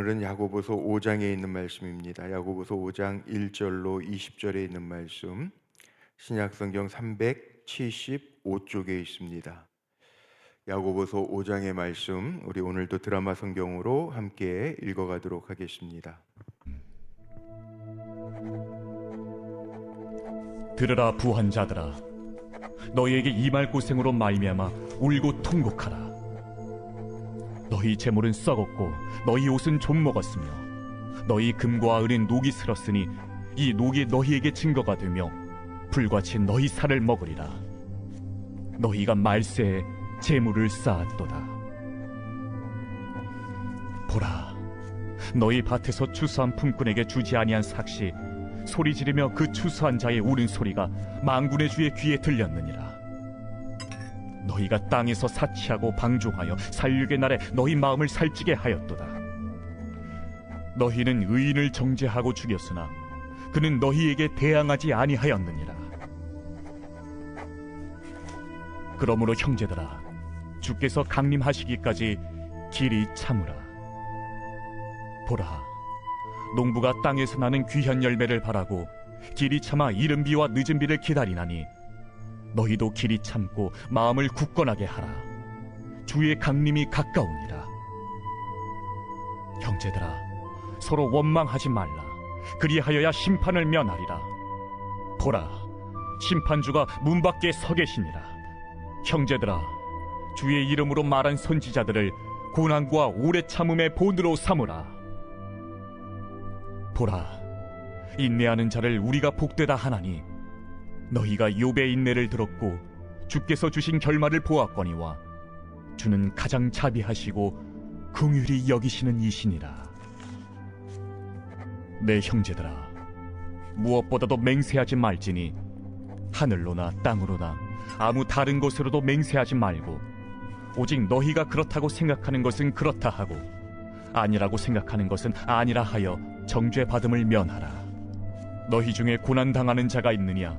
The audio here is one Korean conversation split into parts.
오늘은 야고보서 5장에 있는 말씀입니다. 야고보서 5장 1절로 20절에 있는 말씀. 신약 성경 375쪽에 있습니다. 야고보서 5장의 말씀 우리 오늘도 드라마 성경으로 함께 읽어 가도록 하겠습니다. 들으라 부한 자들아 너희에게 이 말 고생으로 말미암아 울고 통곡하라 너희 재물은 썩었고 너희 옷은 좀 먹었으며 너희 금과 은은 녹이 슬었으니 이 녹이 너희에게 증거가 되며 불같이 너희 살을 먹으리라 너희가 말세에 재물을 쌓았도다 보라 너희 밭에서 추수한 품꾼에게 주지 아니한 삭시 소리 지르며 그 추수한 자의 우는 소리가 망군의 주의 귀에 들렸느니라. 너희가 땅에서 사치하고 방종하여 살육의 날에 너희 마음을 살찌게 하였도다. 너희는 의인을 정죄하고 죽였으나 그는 너희에게 대항하지 아니하였느니라. 그러므로 형제들아 주께서 강림하시기까지 길이 참으라. 보라 농부가 땅에서 나는 귀한 열매를 바라고 길이 참아 이른 비와 늦은 비를 기다리나니 너희도 길이 참고 마음을 굳건하게 하라. 주의 강림이 가까우니라. 형제들아 서로 원망하지 말라. 그리하여야 심판을 면하리라. 보라 심판주가 문 밖에 서 계시니라. 형제들아 주의 이름으로 말한 선지자들을 고난과 오래 참음의 본으로 삼으라. 보라 인내하는 자를 우리가 복되다 하나니 너희가 욥의 인내를 들었고 주께서 주신 결말을 보았거니와 주는 가장 자비하시고 긍휼히 여기시는 이시니라 내 형제들아 무엇보다도 맹세하지 말지니 하늘로나 땅으로나 아무 다른 곳으로도 맹세하지 말고 오직 너희가 그렇다고 생각하는 것은 그렇다 하고 아니라고 생각하는 것은 아니라 하여 정죄 받음을 면하라. 너희 중에 고난 당하는 자가 있느냐?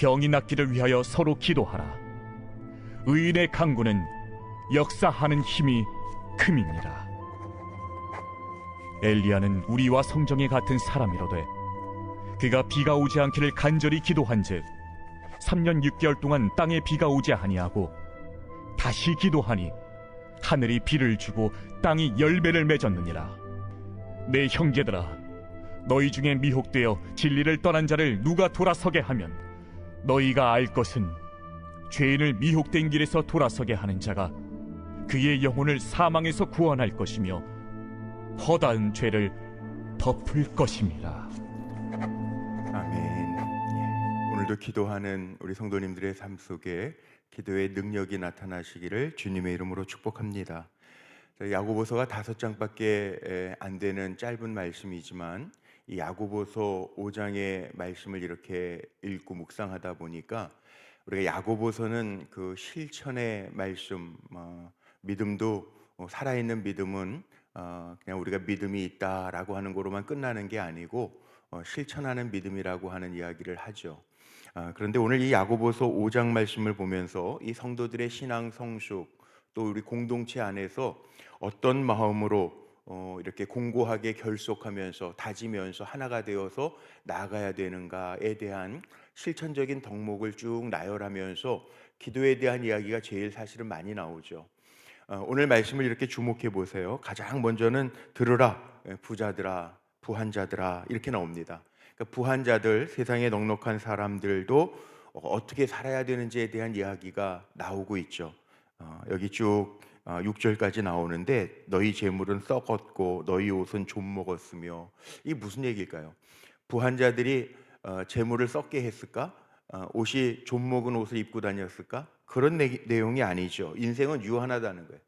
병이 낫기를 위하여 서로 기도하라. 의인의 강구는 역사하는 힘이 큼이니라. 엘리야는 우리와 성정에 같은 사람이로되 그가 비가 오지 않기를 간절히 기도한즉 3년 6개월 동안 땅에 비가 오지 아니하고 다시 기도하니 하늘이 비를 주고 땅이 열매를 맺었느니라. 내 형제들아 너희 중에 미혹되어 진리를 떠난 자를 누가 돌아서게 하면 너희가 알 것은 죄인을 미혹된 길에서 돌아서게 하는 자가 그의 영혼을 사망에서 구원할 것이며 허다한 죄를 덮을 것임이라. 아멘. 예. 오늘도 기도하는 우리 성도님들의 삶 속에 기도의 능력이 나타나시기를 주님의 이름으로 축복합니다. 야고보서가 다섯 장밖에 안 되는 짧은 말씀이지만 이 야고보서 5장의 말씀을 이렇게 읽고 묵상하다 보니까 우리가 야고보서는 그 실천의 말씀, 어, 믿음도 어, 살아있는 믿음은 어, 그냥 우리가 믿음이 있다라고 하는 거로만 끝나는 게 아니고 어, 실천하는 믿음이라고 하는 이야기를 하죠. 아, 그런데 오늘 이 야고보서 5장 말씀을 보면서 이 성도들의 신앙 성숙 또 우리 공동체 안에서 어떤 마음으로 어, 이렇게 공고하게 결속하면서 다지면서 하나가 되어서 나아가야 되는가에 대한 실천적인 덕목을 쭉 나열하면서 기도에 대한 이야기가 제일 사실은 많이 나오죠. 어, 오늘 말씀을 이렇게 주목해 보세요. 가장 먼저는 들으라 예, 부자들아 부한자들아 이렇게 나옵니다. 그러니까 부한자들 세상에 넉넉한 사람들도 어떻게 살아야 되는지에 대한 이야기가 나오고 있죠. 어, 여기 쭉 6절까지 어, 나오는데 너희 재물은 썩었고 너희 옷은 좀 먹었으며 이 무슨 얘기일까요? 부한자들이 어, 재물을 썩게 했을까? 옷이 좀 먹은 옷을 입고 다녔을까? 그런 내용이 아니죠. 인생은 유한하다는 거예요.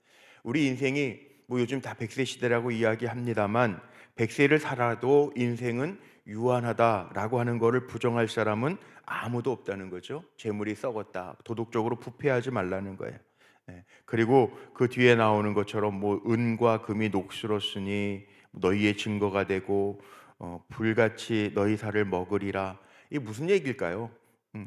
우리 인생이 뭐 요즘 다 백세 시대라고 이야기합니다만 100세를 살아도 인생은 유한하다라고 하는 것을 부정할 사람은 아무도 없다는 거죠. 재물이 썩었다. 도덕적으로 부패하지 말라는 거예요. 예. 그리고 그 뒤에 나오는 것처럼 뭐 은과 금이 녹슬었으니 너희의 증거가 되고 어, 불같이 너희 살을 먹으리라. 이게 무슨 얘기일까요? 음,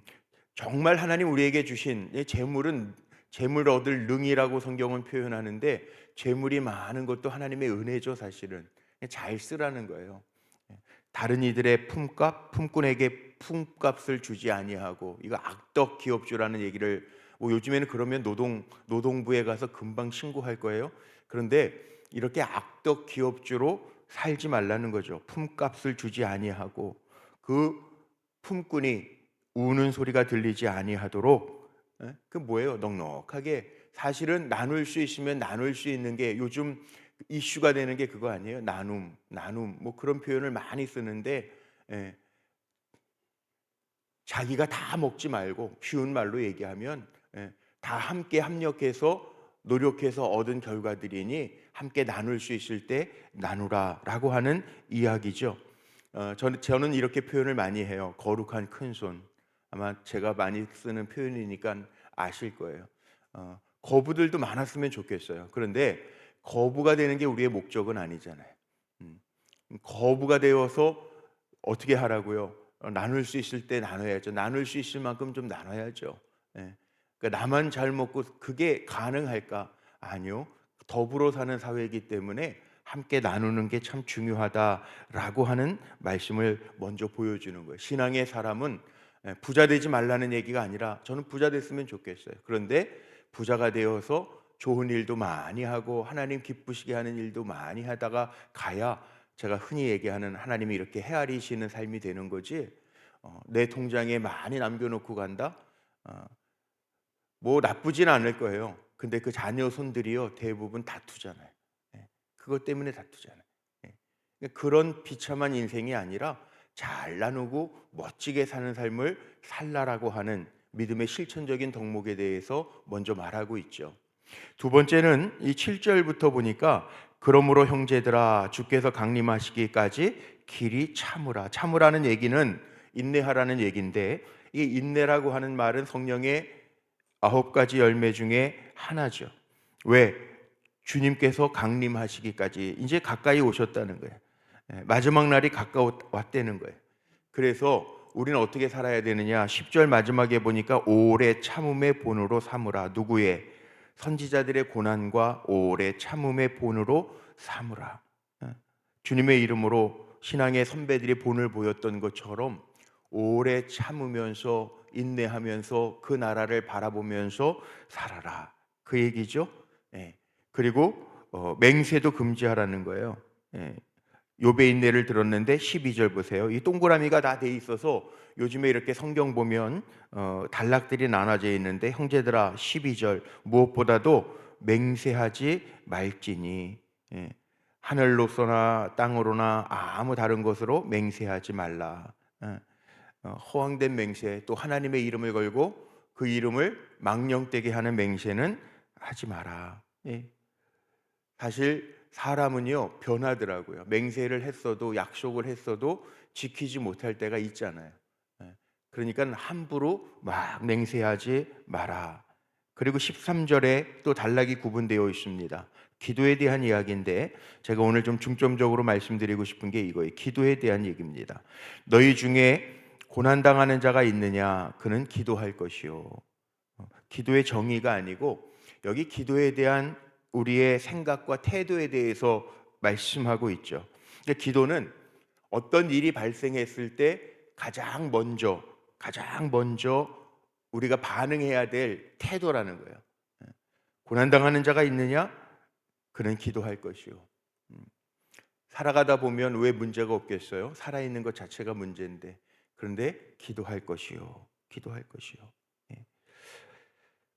정말 하나님 우리에게 주신 이 재물은 재물 얻을 능이라고 성경은 표현하는데 재물이 많은 것도 하나님의 은혜죠 사실은 잘 쓰라는 거예요. 예. 다른 이들의 품값 품꾼에게 품값을 주지 아니하고 이거 악덕 기업주라는 얘기를 뭐 요즘에는 그러면 노동 노동부에 가서 금방 신고할 거예요. 그런데 이렇게 악덕 기업주로 살지 말라는 거죠. 품값을 주지 아니하고 그 품꾼이 우는 소리가 들리지 아니하도록 예? 그 뭐예요? 넉넉하게 사실은 나눌 수 있으면 나눌 수 있는 게 요즘 이슈가 되는 게 그거 아니에요? 나눔, 나눔 뭐 그런 표현을 많이 쓰는데 예. 자기가 다 먹지 말고 쉬운 말로 얘기하면 예, 다 함께 합력해서 노력해서 얻은 결과들이니 함께 나눌 수 있을 때 나누라라고 하는 이야기죠. 어, 저는 저는 이렇게 표현을 많이 해요. 거룩한 큰 손. 아마 제가 많이 쓰는 표현이니까 아실 거예요. 어, 거부들도 많았으면 좋겠어요. 그런데 거부가 되는 게 우리의 목적은 아니잖아요. 음, 거부가 되어서 어떻게 하라고요? 어, 나눌 수 있을 때 나눠야죠. 나눌 수 있을 만큼 좀 나눠야죠. 예. 그러니까 나만 잘 먹고 그게 가능할까? 아니요. 더불어 사는 사회이기 때문에 함께 나누는 게 참 중요하다라고 하는 말씀을 먼저 보여주는 거예요. 신앙의 사람은 예, 부자 되지 말라는 얘기가 아니라 저는 부자 됐으면 좋겠어요. 그런데 부자가 되어서 좋은 일도 많이 하고 하나님 기쁘시게 하는 일도 많이 하다가 가야 제가 흔히 얘기하는 하나님이 이렇게 헤아리시는 삶이 되는 거지. 어, 내 통장에 많이 남겨놓고 간다. 어, 뭐 나쁘진 않을 거예요. 근데 그 자녀 손들이요 대부분 다투잖아요. 예, 그것 때문에 다투잖아요. 예. 그러니까 그런 비참한 인생이 아니라 잘 나누고 멋지게 사는 삶을 살라라고 하는 믿음의 실천적인 덕목에 대해서 먼저 말하고 있죠. 두 번째는 이 7절부터 보니까 그러므로 형제들아 주께서 강림하시기까지 길이 참으라. 참으라는 얘기는 인내하라는 얘기인데 이 인내라고 하는 말은 성령의 아홉 가지 열매 중에 하나죠. 왜? 주님께서 강림하시기까지 이제 가까이 오셨다는 거예요. 예, 마지막 날이 가까웠다는 거예요. 그래서 우리는 어떻게 살아야 되느냐? 10절 마지막에 보니까 오래 참음의 본으로 삼으라. 누구의? 선지자들의 고난과 오래 참음의 본으로 삼으라. 예, 주님의 이름으로 신앙의 선배들이 본을 보였던 것처럼 오래 참으면서 인내하면서 그 나라를 바라보면서 살아라. 그 얘기죠. 예. 그리고 어, 맹세도 금지하라는 거예요. 예. 욥의 인내를 들었는데 12절 보세요. 이 동그라미가 다 돼 있어서 요즘에 이렇게 성경 보면 어, 단락들이 나눠져 있는데 형제들아 12절 무엇보다도 맹세하지 말지니 예. 하늘로서나 땅으로나 아무 다른 것으로 맹세하지 말라. 예. 어, 허황된 맹세 또 하나님의 이름을 걸고 그 이름을 망령되게 하는 맹세는 하지 마라. 예. 사실 사람은요 변하더라고요. 맹세를 했어도 약속을 했어도 지키지 못할 때가 있잖아요. 예. 그러니까 함부로 막 맹세하지 마라. 그리고 13절에 또 단락이 구분되어 있습니다. 기도에 대한 이야기인데 제가 오늘 좀 중점적으로 말씀드리고 싶은 게 이거예요. 기도에 대한 얘기입니다. 너희 중에 고난 당하는 자가 있느냐? 그는 기도할 것이요. 어, 기도의 정의가 아니고 여기 기도에 대한 우리의 생각과 태도에 대해서 말씀하고 있죠. 그러니까 기도는 어떤 일이 발생했을 때 가장 먼저 가장 먼저 우리가 반응해야 될 태도라는 거예요. 예. 고난 당하는 자가 있느냐? 그는 기도할 것이요. 음. 살아가다 보면 왜 문제가 없겠어요? 살아 있는 것 자체가 문제인데 그런데 기도할 것이요. 기도할 것이요. 예.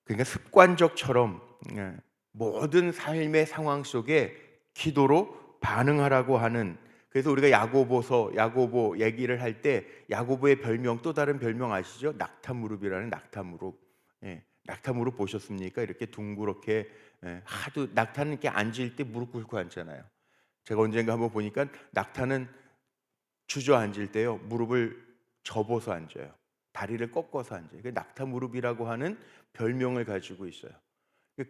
그러니까 습관적처럼 예, 모든 삶의 상황 속에 기도로 반응하라고 하는 그래서 우리가 야고보서 야고보 얘기를 할 때 야고보의 별명 또 다른 별명 아시죠? 낙타무릎이라는 낙타무릎. 예, 낙타무릎 보셨습니까? 이렇게 둥그렇게 예, 하도 낙타는 이렇게 앉을 때 무릎 꿇고 앉잖아요. 제가 언젠가 한번 보니까 낙타는 주저앉을 때요 무릎을 접어서 앉아요. 다리를 꺾어서 앉아요. 그 낙타 무릎이라고 하는 별명을 가지고 있어요.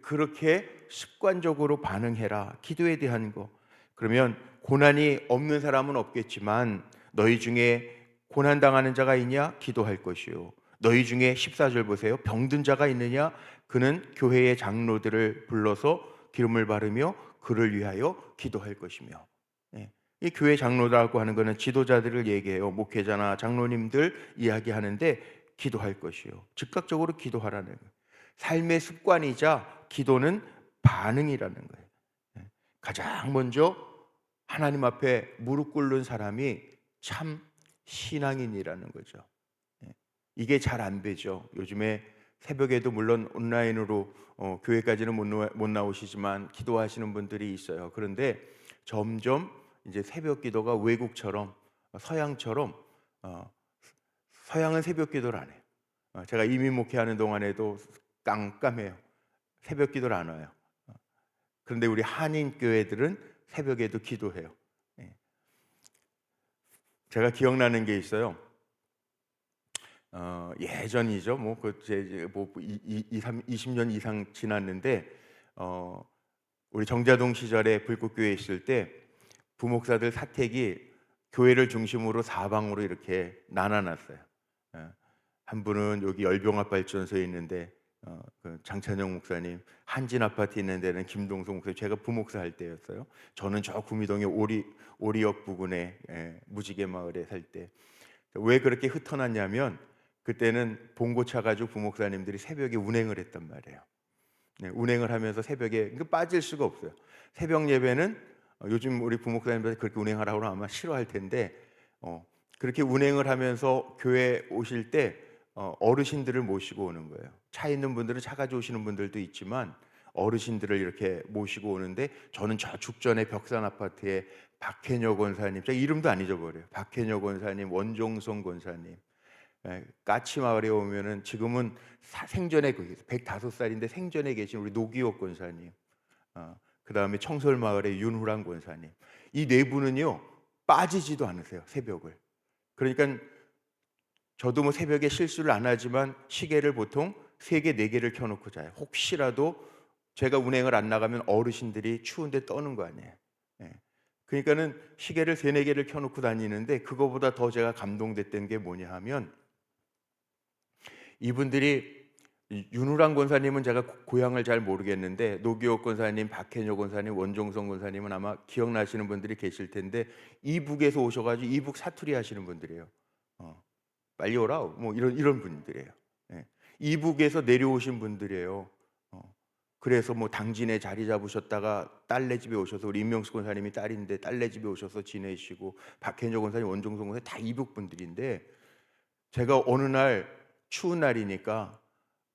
그렇게 습관적으로 반응해라. 기도에 대한 거. 그러면 고난이 없는 사람은 없겠지만 너희 중에 고난 당하는 자가 있냐? 기도할 것이요. 너희 중에 14절 보세요. 병든 자가 있느냐? 그는 교회의 장로들을 불러서 기름을 바르며 그를 위하여 기도할 것이며. 예. 이 교회 장로라고 하는 것은 지도자들을 얘기해요. 목회자나 장로님들 이야기하는데 기도할 것이요. 즉각적으로 기도하라는 거예요. 삶의 습관이자 기도는 반응이라는 거예요. 예. 가장 먼저 하나님 앞에 무릎 꿇는 사람이 참 신앙인이라는 거죠. 예. 이게 잘 안 되죠. 요즘에 새벽에도 물론 온라인으로 어, 교회까지는 못, 못 나오시지만 기도하시는 분들이 있어요. 그런데 점점 이제 새벽 기도가 외국처럼 어, 서양처럼 어, 서양은 새벽 기도를 안 해요. 어, 제가 이민 목회하는 동안에도 깜깜해요. 새벽 기도를 안 와요. 어, 그런데 우리 한인 교회들은 새벽에도 기도해요. 예. 제가 기억나는 게 있어요. 어, 예전이죠. 뭐그제뭐 20년 이상 지났는데 어, 우리 정자동 시절에 불꽃교회 있을 때 부목사들 사택이 교회를 중심으로 사방으로 이렇게 나눠놨어요. 예. 한 분은 여기 열병합 발전소에 있는데 어, 그 장찬영 목사님, 한진 아파트 있는 데는 김동성 목사님, 제가 부목사 할 때였어요. 저는 저 구미동의 오리 오리역 부근에 예, 무지개 마을에 살 때. 왜 그렇게 흩어놨냐면 그때는 봉고차 가지고 부목사님들이 새벽에 운행을 했단 말이에요. 네, 운행을 하면서 새벽에 그 빠질 수가 없어요. 새벽 예배는 어, 요즘 우리 부목사님들 그렇게 운행하라고 하면 아마 싫어할 텐데 어, 그렇게 운행을 하면서 교회 오실 때 어, 어르신들을 모시고 오는 거예요. 차 있는 분들은 차 가져오시는 분들도 있지만 어르신들을 이렇게 모시고 오는데 저는 저 죽전에 벽산 아파트에 박해녀 권사님, 제가 이름도 안 잊어버려요. 박해녀 권사님, 원종성 권사님, 예, 까치 마을에 오면은 지금은 사- 생전에 그 105살인데 생전에 계신 우리 노기옥 권사님, 어, 그 다음에 청솔 마을의 윤후랑 권사님, 이 네 분은요 빠지지도 않으세요 새벽을. 그러니까 저도 뭐 새벽에 실수를 안 하지만 시계를 보통 세 개, 네 개를 켜놓고 자요. 혹시라도 제가 운행을 안 나가면 어르신들이 추운데 떠는 거 아니에요. 예. 그러니까는 시계를 세 네 개를 켜놓고 다니는데 그거보다 더 제가 감동됐던 게 뭐냐 하면 이분들이 이 윤우랑 권사님은 제가 고- 고향을 잘 모르겠는데 노기옥 권사님, 박해녀 권사님, 원종성 권사님은 아마 기억나시는 분들이 계실 텐데 이북에서 오셔가지고 이북 사투리 하시는 분들이에요. 어, 빨리 오라 뭐 이런 이런 분들이에요. 예. 이북에서 내려오신 분들이에요. 어, 그래서 뭐 당진에 자리 잡으셨다가 딸네 집에 오셔서 우리 임명수 권사님이 딸인데 딸네 집에 오셔서 지내시고 박해녀 권사님, 원종성 권사님 다 이북 분들인데 제가 어느 날 추운 날이니까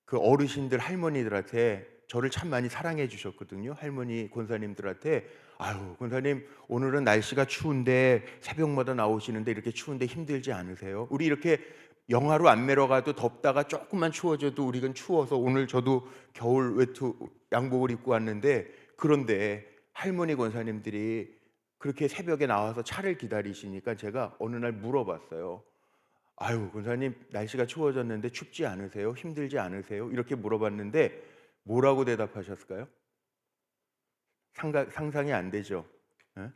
그 어르신들 할머니들한테 저를 참 많이 사랑해 주셨거든요. 할머니 권사님들한테 아유 권사님 오늘은 날씨가 추운데 새벽마다 나오시는데 이렇게 추운데 힘들지 않으세요? 우리 이렇게 영하로 안 내려가도 덥다가 조금만 추워져도 우리는 추워서 오늘 저도 겨울 외투 양복을 입고 왔는데 그런데 할머니 권사님들이 그렇게 새벽에 나와서 차를 기다리시니까 제가 어느 날 물어봤어요. 아유, 권사님 날씨가 추워졌는데 춥지 않으세요? 힘들지 않으세요? 이렇게 물어봤는데 뭐라고 대답하셨을까요? 상가, 상상이 안 되죠. 예?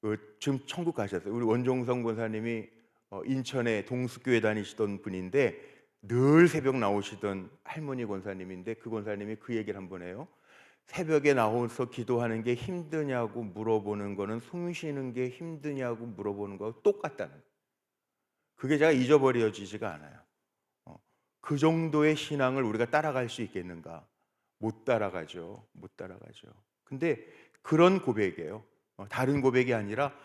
그 지금 천국 가셨어요. 우리 원종성 권사님이 어, 인천에 동수교회 다니시던 분인데 늘 새벽 나오시던 할머니 권사님인데 그 권사님이 그 얘기를 한번 해요. 새벽에 나와서 기도하는 게 힘드냐고 물어보는 거는 숨 쉬는 게 힘드냐고 물어보는 거하고 똑같다는 거예요. 그게 제가 잊어버려지지가 않아요. 어, 그 정도의 신앙을 우리가 따라갈 수 있겠는가? 못 따라가죠. 못 따라가죠. 근데 그런 고백이에요. 어, 다른 고백이 아니라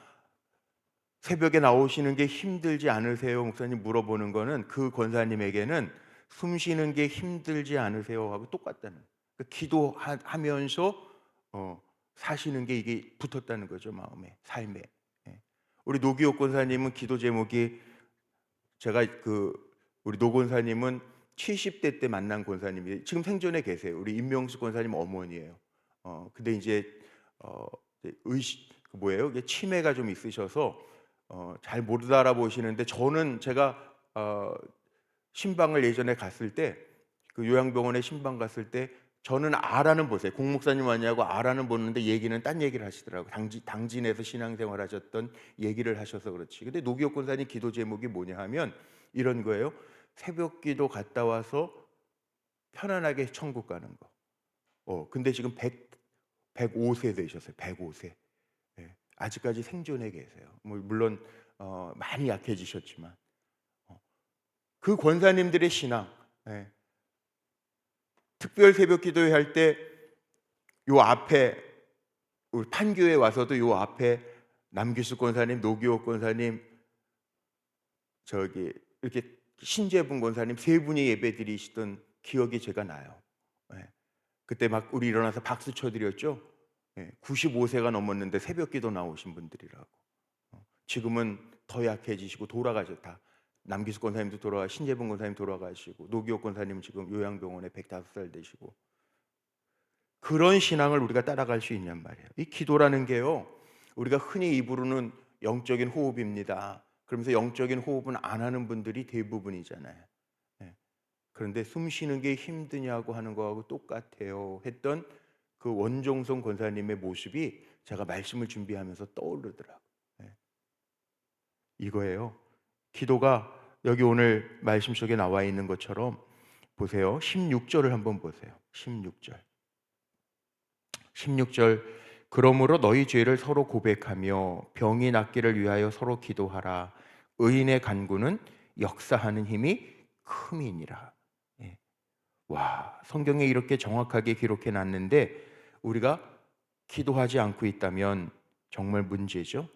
새벽에 나오시는 게 힘들지 않으세요? 목사님 물어보는 거는 그 권사님에게는 숨 쉬는 게 힘들지 않으세요? 하고 똑같다는. 그러니까 기도하면서 어, 사시는 게 이게 붙었다는 거죠. 마음에, 삶에. 예. 우리 노기옥 권사님은 기도 제목이 제가 그 우리 노 권사님은 70대 때 만난 권사님이 지금 생존에 계세요. 우리 임명수 권사님 어머니예요. 어 근데 이제 어 의식 그 뭐예요? 이게 치매가 좀 있으셔서 어, 잘 못 알아보시는데 저는 제가 어, 신방을 예전에 갔을 때 그 요양병원에 신방 갔을 때 저는 아라는 보세요. 공목사님 왔냐고 아라는 보는데 얘기는 딴 얘기를 하시더라고. 당진 당진에서 신앙생활 하셨던 얘기를 하셔서 그렇지. 근데 노기옥 권사님 기도 제목이 뭐냐 하면 이런 거예요. 새벽 기도 갔다 와서 편안하게 천국 가는 거. 어, 근데 지금 100 105세 되셨어요. 105세. 예, 아직까지 생존해 계세요. 뭐 물론 어, 많이 약해지셨지만 어, 그 권사님들의 신앙, 예, 특별 새벽 기도회 할 때 요 앞에 우리 판교에 와서도 요 앞에 남기수 권사님, 노기호 권사님, 저기 이렇게 신재분 권사님 세 분이 예배 드리시던 기억이 제가 나요. 예. 그때 막 우리 일어나서 박수 쳐드렸죠. 예, 95세가 넘었는데 새벽기도 나오신 분들이라고. 어, 지금은 더 약해지시고 돌아가셨다. 남기수 권사님도 돌아가, 신재분 권사님 돌아가시고 노기옥 권사님 지금 요양병원에 105살 되시고 그런 신앙을 우리가 따라갈 수 있냔 말이에요. 이 기도라는 게요. 우리가 흔히 입으로는 영적인 호흡입니다. 그러면서 영적인 호흡은 안 하는 분들이 대부분이잖아요. 예. 그런데 숨 쉬는 게 힘드냐고 하는 거하고 똑같아요. 했던 그 원종성 권사님의 모습이 제가 말씀을 준비하면서 떠오르더라고요. 예. 이거예요. 기도가 여기 오늘 말씀 속에 나와 있는 것처럼 보세요. 16절을 한번 보세요. 16절. 16절 그러므로 너희 죄를 서로 고백하며 병이 낫기를 위하여 서로 기도하라. 의인의 간구는 역사하는 힘이 큼이니라. 예. 와, 성경에 이렇게 정확하게 기록해 놨는데 우리가 기도하지 않고 있다면 정말 문제죠.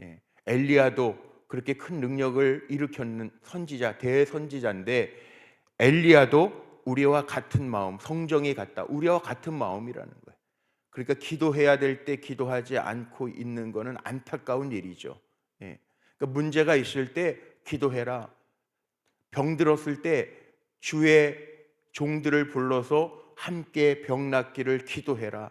예. 엘리야도 그렇게 큰 능력을 일으켰는 선지자, 대선지자인데 엘리야도 우리와 같은 마음, 성정이 같다. 우리와 같은 마음이라는 거예요. 그러니까 기도해야 될 때 기도하지 않고 있는 것은 안타까운 일이죠. 예. 그러니까 문제가 있을 때 기도해라. 병 들었을 때 주의 종들을 불러서 함께 병 낫기를 기도해라.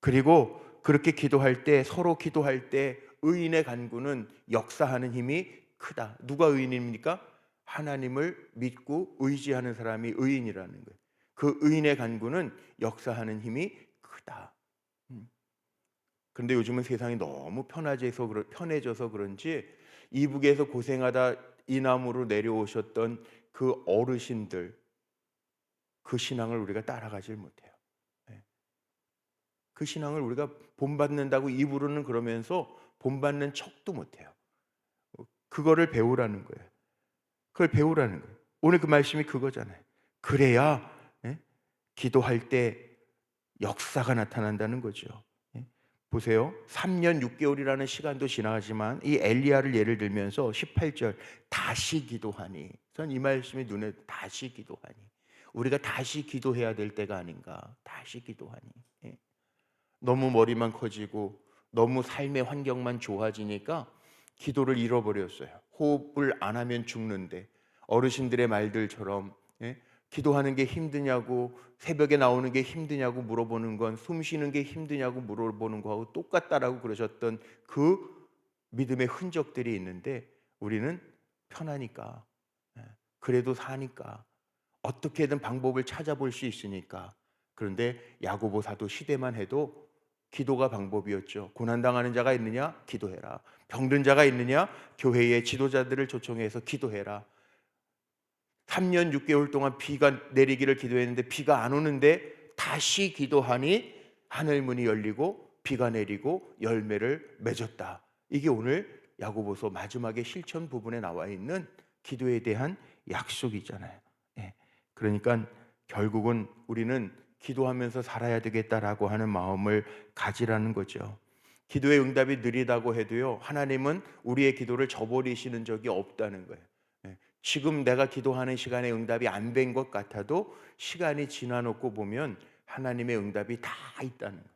그리고 그렇게 기도할 때 서로 기도할 때 의인의 간구는 역사하는 힘이 크다. 누가 의인입니까? 하나님을 믿고 의지하는 사람이 의인이라는 거예요. 그 의인의 간구는 역사하는 힘이 크다. 음. 그런데 요즘은 세상이 너무 편해져서 편해져서 그런지 이북에서 고생하다 이남으로 내려오셨던 그 어르신들 그 신앙을 우리가 따라가질 못해요. 예. 그 신앙을 우리가 본받는다고 입으로는 그러면서 본받는 척도 못해요. 그거를 배우라는 거예요. 그걸 배우라는 거예요. 오늘 그 말씀이 그거잖아요. 그래야 예? 기도할 때 역사가 나타난다는 거죠. 예? 보세요. 3년 6개월이라는 시간도 지나가지만 이 엘리야를 예를 들면서 18절 다시 기도하니 전 이 말씀이 눈에 다시 기도하니 우리가 다시 기도해야 될 때가 아닌가 다시 기도하니 예. 너무 머리만 커지고 너무 삶의 환경만 좋아지니까 기도를 잃어버렸어요. 호흡을 안 하면 죽는데 어르신들의 말들처럼 예? 기도하는 게 힘드냐고 새벽에 나오는 게 힘드냐고 물어보는 건 숨 쉬는 게 힘드냐고 물어보는 거하고 똑같다라고 그러셨던 그 믿음의 흔적들이 있는데 우리는 편하니까 예, 그래도 사니까 어떻게든 방법을 찾아볼 수 있으니까 그런데 야고보 사도 시대만 해도 기도가 방법이었죠. 고난 당하는 자가 있느냐? 기도해라. 병든 자가 있느냐? 교회의 지도자들을 초청해서 기도해라. 3년 6개월 동안 비가 내리기를 기도했는데 비가 안 오는데 다시 기도하니 하늘 문이 열리고 비가 내리고 열매를 맺었다. 이게 오늘 야고보서 마지막에 실천 부분에 나와 있는 기도에 대한 약속이잖아요. 예. 그러니까 결국은 우리는 기도하면서 살아야 되겠다라고 하는 마음을 가지라는 거죠. 기도의 응답이 느리다고 해도요, 하나님은 우리의 기도를 저버리시는 적이 없다는 거예요. 예. 지금 내가 기도하는 시간에 응답이 안 된 것 같아도 시간이 지나놓고 보면 하나님의 응답이 다 있다는 거예요.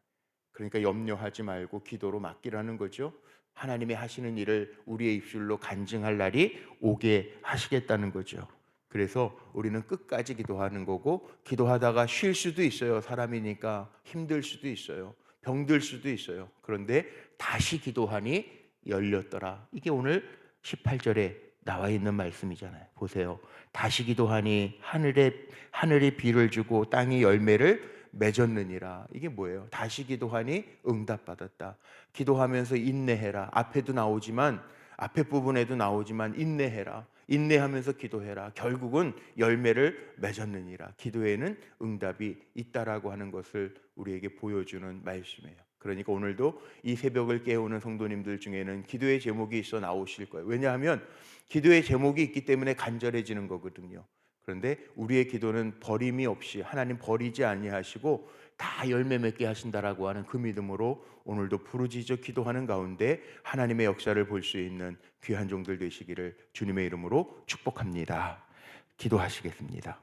그러니까 염려하지 말고 기도로 맡기라는 거죠. 하나님의 하시는 일을 우리의 입술로 간증할 날이 오게 하시겠다는 거죠. 그래서 우리는 끝까지 기도하는 거고 기도하다가 쉴 수도 있어요. 사람이니까 힘들 수도 있어요. 병들 수도 있어요. 그런데 다시 기도하니 열렸더라. 이게 오늘 18절에 나와 있는 말씀이잖아요. 보세요. 다시 기도하니 하늘에 하늘이 비를 주고 땅이 열매를 맺었느니라. 이게 뭐예요? 다시 기도하니 응답받았다. 기도하면서 인내해라. 앞에도 나오지만 앞에 부분에도 나오지만 인내해라. 인내하면서 기도해라. 결국은 열매를 맺었느니라. 기도에는 응답이 있다라고 하는 것을 우리에게 보여주는 말씀이에요. 그러니까 오늘도 이 새벽을 깨우는 성도님들 중에는 기도의 제목이 있어 나오실 거예요. 왜냐하면 기도의 제목이 있기 때문에 간절해지는 거거든요. 그런데 우리의 기도는 버림이 없이 하나님 버리지 아니하시고 다 열매 맺게 하신다라고 하는 그 믿음으로 오늘도 부르짖어 기도하는 가운데 하나님의 역사를 볼 수 있는 귀한 종들 되시기를 주님의 이름으로 축복합니다. 기도하시겠습니다.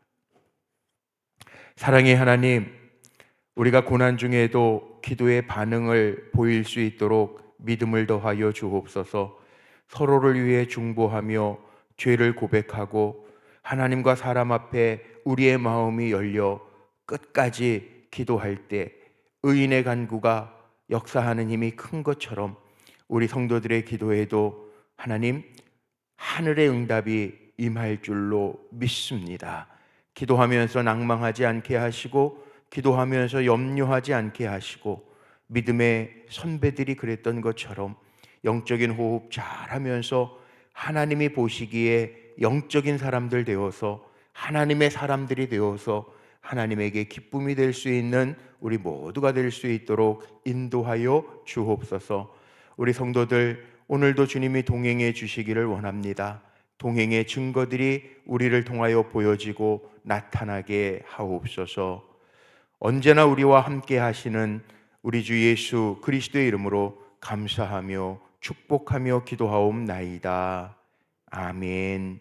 사랑의 하나님, 우리가 고난 중에도 기도의 반응을 보일 수 있도록 믿음을 더하여 주옵소서. 서로를 위해 중보하며 죄를 고백하고 하나님과 사람 앞에 우리의 마음이 열려 끝까지 기도할 때 의인의 간구가 역사하는 힘이 큰 것처럼 우리 성도들의 기도에도 하나님 하늘의 응답이 임할 줄로 믿습니다. 기도하면서 낭망하지 않게 하시고 기도하면서 염려하지 않게 하시고 믿음의 선배들이 그랬던 것처럼 영적인 호흡 잘 하면서 하나님이 보시기에 영적인 사람들 되어서 하나님의 사람들이 되어서 하나님에게 기쁨이 될 수 있는 우리 모두가 될 수 있도록 인도하여 주옵소서. 우리 성도들 오늘도 주님이 동행해 주시기를 원합니다. 동행의 증거들이 우리를 통하여 보여지고 나타나게 하옵소서. 언제나 우리와 함께 하시는 우리 주 예수 그리스도의 이름으로 감사하며 축복하며 기도하옵나이다. 아멘.